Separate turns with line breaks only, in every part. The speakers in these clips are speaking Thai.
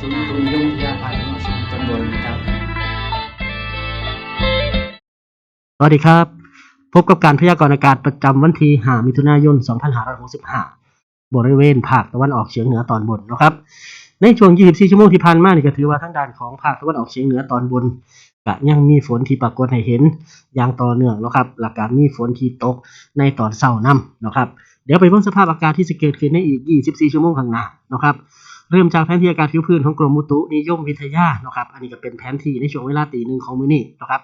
ศูนย์อุตุนิยมวิทยาพันออกเฉียงเหนือตอนบนนะครับ
สวัสดีครับ พบกับการพยากรณ์อากาศประจำวันที่ 5 มิถุนายน 2565 บริเวณภาคตะวันออกเฉียงเหนือตอนบนนะครับ ในช่วง 24 ชั่วโมงที่ผ่านมานี่ก็ถือว่าทางด้านของภาคตะวันออกเฉียงเหนือตอนบนก็ยังมีฝนที่ปรากฏให้เห็นอย่างต่อเนื่องนะครับและก็มีฝนที่ตกในตอนเช้านํนะครับ เดี๋ยวไปเบิ่งสภาพอากาศที่จะเกิดขึ้นในอีก 24 ชั่วโมงข้างหน้านะครับ เริ่มจากแผนที่อากาศผิวพื้นของกรมอุตุนิยมวิทยาเนะครับ อันนี้ก็เป็นแผนที่ในช่วงเวลาตีหนึ่งของมื้อนี้นะครับ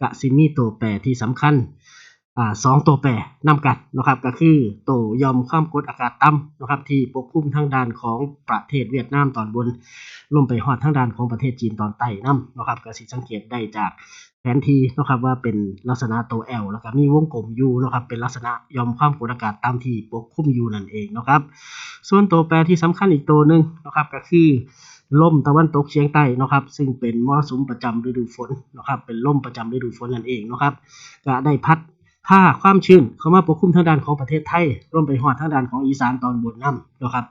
กะซิมีตัวแปรที่สำคัญ อ่าสองตัวแปรนำกันนะครับก็คือตัวยอมความกดอากาศต่ำนะครับที่ปกคลุมทางด้านของประเทศเวียดนามตอนบนลงไปฮอดทางด้านของประเทศจีนตอนใต้นํนะครับก็สิสังเกตได้จากแผนที่นะครับว่าเป็นลักษณะตัว L แล้วก็มีวงกลม U นะครับเป็นลักษณะยอมความกดอากาศต่ำที่ปกคลุมอยู่นั่นเองนะครับ ส่วนตัวแปรที่สำคัญอีกตัวหนึ่งนะครับก็คือลมตะวันตกเฉียงใต้นะครับ ซึ่งเป็นมรสุมประจำฤดูฝนนะครับเป็นลมประจำฤดูฝนนั่นเองนะครับก็ได้พัด ผ้าความชื้นเข้ามาปกคลุมทางด้านของประเทศไทยรวมไปฮอดทางด้านของอีสานตอนบนนํนะครับ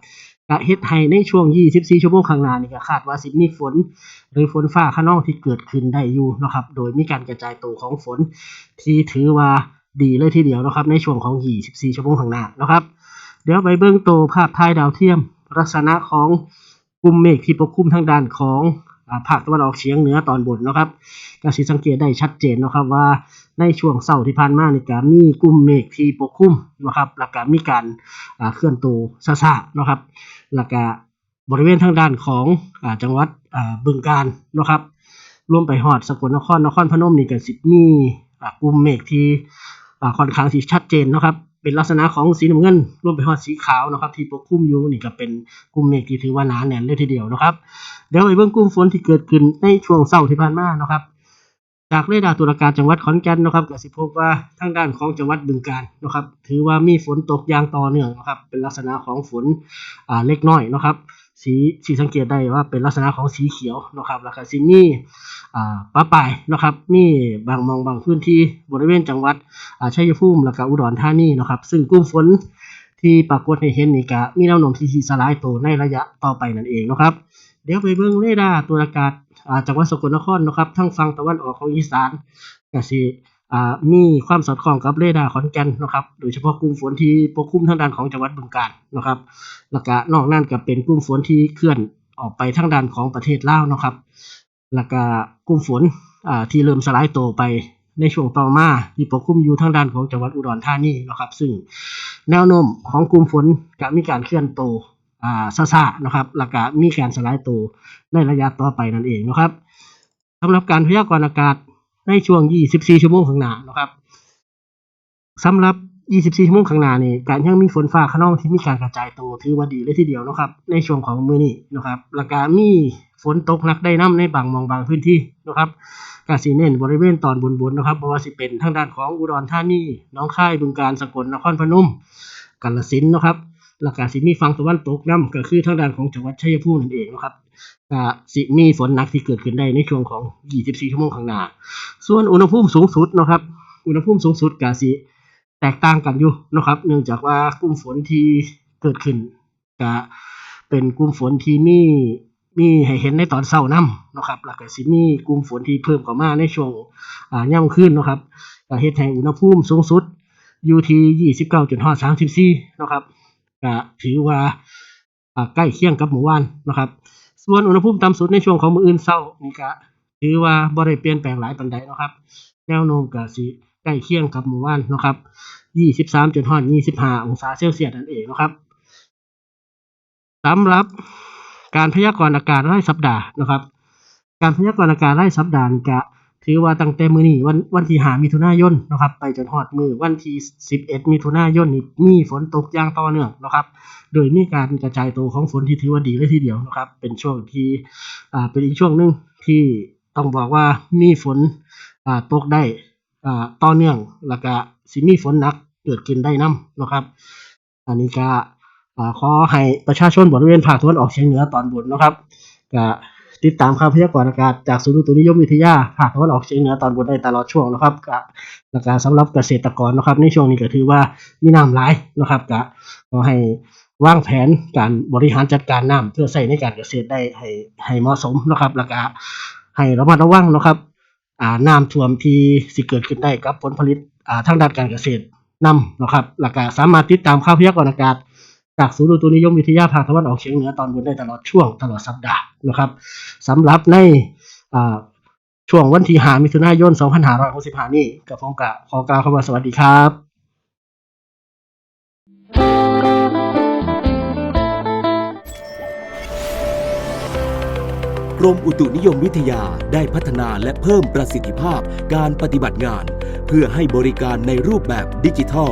ก็เฮ็ดให้ในช่วง 24 ชั่วโมงข้างหน้านี่ก็คาดว่าสิมีฝน หรือฝนฟ้าคะนองที่เกิดขึ้นได้อยู่นะครับ โดยมีการกระจายตัวของฝน ที่ถือว่าดีเลยทีเดียวนะครับ ในช่วงของ 24 ชั่วโมงข้างหน้านะครับเดี๋ยวไปเบิ่งตัวภาพถ่ายดาวเทียม ลักษณะของกลุ่มเมฆที่ปกคลุมทางด้านของ ภาคตะวันออกเฉียงเหนือตอนบนนะครับก็สิสังเกตได้ชัดเจนนะครับว่าในช่วงเช้าที่ผ่านมานี่ก็มีกลุ่มเมฆที่ปกคลุมนะครับแล้วก็มีการเคลื่อนตัวช้าๆนะครับแล้วก็บริเวณทางด้านของอจังหวัดบึงกาฬเนะครับรวมไปฮอดสกลนครนครพนมนี่ก็สิมีกลุ่มเมฆที่อ่าค่อนข้างที่ชัดเจนนะครับ เป็นลักษณะของสีน้ำเงินรวมไปฮอดสีขาวนะครับ ที่ปกคลุมอยู่นี่ก็เป็นกลุ่มเมฆที่ถือว่าหนาแน่นเลยทีเดียวนะครับ เดี๋ยวไปเบื้องกลุ่มฝนที่เกิดขึ้นในช่วงเช้าที่ผ่านมานะครับ จากเรดาร์ตุลาการจังหวัดขอนแก่นนะครับก็สิพบว่าทางด้านของจังหวัดบึงกาฬนะครับ ถือว่ามีฝนตกอย่างต่อเนื่องนะครับ เป็นลักษณะของฝนอ่าเล็กน้อยนะครับ สีสีสังเกตได้ว่าเป็นลักษณะของสีเขียวนะครับแล้วก็สิมีอ่าปะปลายนะครับมีบางมองบางพื้นที่บริเวณจังหวัดอ่าชัยภูมิแล้วก็อุดรธานีนะครับ ซึ่งกลุ่มฝนที่ปรากฏให้เห็นนี่ก็มีแนวโน้มที่สิสลายตัวในระยะต่อไปนั่นเองนะครับเดี๋ยวไปเบิ่งเรดาร์ตัวอากาศอ่าจังหวัดสกลนครนะครับทางฝั่งตะวันออกของอีสานก็สิ มีความสอดคล้องกับเรดาร์ขอนแก่นนะครับโดยเฉพาะกลุ่มฝนที่ปกคลุมทางด้านของจังหวัดบึงกาฬนะครับแล้วก็นอกนั้นก็เป็นกลุ่มฝนที่เคลื่อนออกไปทางด้านของประเทศลาวเนาะครับแล้วก็กลุ่มฝนที่เริ่มสลายตัวไปในช่วงต่อมาที่ปกคลุมอยู่ทางด้านของจังหวัดอุดรธานีนะครับ ซึ่งแนวโน้มของกลุ่มฝนก็มีการเคลื่อนตัวอ่าซ่าๆนะครับแล้วก็มีการสลายตัวในระยะต่อไปนั่นเองนะครับสำหรับการพยากรณ์อากาศ ในช่วง 24 ชั่วโมงข้างหน้านะครับสำหรับ 24 ชั่วโมงข้างหน้านี่การยังมีฝนฟ้าคะนองที่มีการกระจายตัวถือว่าดีเลยทีเดียวนะครับ ในช่วงของมื้อนี้นะครับแล้วก็มีฝนตกหนักได้น้ำในบางมองบางพื้นที่นะครับก็สิเน้นบริเวณตอนบนๆนะครับเพราะว่าสิเป็นทางด้านของอุดรธานีน้องค่ายบึงกาฬสกลนครพนมกาฬสินธุ์นะครับ แล้วก็สิมีฝั่งตะวันตกนํก็คือทางด้านของจังหวัดชัยภูมินั่นเองนะครับก็สิมีฝนหนักที่เกิดขึ้นได้ในช่วงของ 24 ชั่วโมงข้างหน้า ส่วนอุณหภูมิสูงสุดนะครับ อุณหภูมิสูงสุดก็สิแตกต่างกันอยู่นะครับ เนื่องจากว่ากลุ่มฝนที่เกิดขึ้นก็เป็นกลุ่มฝนที่มีมีให้เห็นในตอนเช้านํเนะครับแล้วก็สิมีกลุ่มฝนที่เพิ่มเข้ามาในช่วงอ่ายามคืนนะครับก็เฮ็ดให้อุณหภูมิสูงสุดอยู่ที่ 29.5 34นะครับ ก็ถือว่าใกล้เคียงกับเมื่อวานนะครับ ส่วนอุณหภูมิต่ำสุดในช่วงของมื้ออื่นเช้านี่ก็ถือว่าบ่ได้เปลี่ยนแปลงหลายปานใดนะครับ แนวโน้มก็สิใกล้เคียงกับเมื่อวานนะครับ23จนฮอด25 องศาเซลเซียสนั่นเองนะครับสำหรับการพยากรณ์อากาศรายสัปดาห์นะครับ การพยากรณ์อากาศรายสัปดาห์นี่ก็ ถือว่าตั้งแต่มื้อนี้วันวันที่5มิถุนายนนะครับ ไปจนฮอดมือวันที่ 11 มิถุนายนนี่มีฝนตกอย่างต่อเนื่องนะครับ โดยมีการกระจายตัวของฝนที่ถือว่าดีเลยทีเดียวนะครับ เป็นช่วงที่อ่าเป็นอีกช่วงหนึ่งที่ต้องบอกว่ามีฝนอ่าตกได้อ่าต่อเนื่องแล้วก็สิมีฝนหนักเกิดขึ้นได้นํนะครับ อันนี้ก็อ่าขอให้ประชาชนบริเวณภาคตะวันออกเฉียงเหนือตอนบนนะครับก็ ติดตามข่าวพยากรณ์อากาศจากศูนย์อุตุนิยมวิทยาภาคตะวันออกเฉียงเหนือตอนบนได้ตลอดช่วงนะครับก็แล้วก็สำหรับเกษตรกรนะครับ ในช่วงนี้ก็ถือว่ามีน้ำหลายนะครับก็ขอให้วางแผนการบริหารจัดการน้ำเพื่อใช้ในการเกษตรได้ให้ให้เหมาะสมนะครับแล้วก็ให้ระมัดระวังนะครับอ่าน้ำท่วมที่สิเกิดขึ้นได้กับผลผลิตอ่าทางด้านการเกษตรนำนะครับแล้วก็สามารถติดตามข่าวพยากรณ์อากาศ จากศูนย์อุตุนิยมวิทยาภาคตะวันออกเฉียงเหนือตอนบนได้ตลอดช่วงตลอดสัปดาห์ นะครับสำหรับในช่วงวันที่5มิถุนายน 2565 นี้กับผมกะขอกล่าวคำว่าสวัสดีครับ
กรมอุตุนิยมวิทยาได้พัฒนาและเพิ่มประสิทธิภาพการปฏิบัติงาน เพื่อให้บริการในรูปแบบดิจิทัล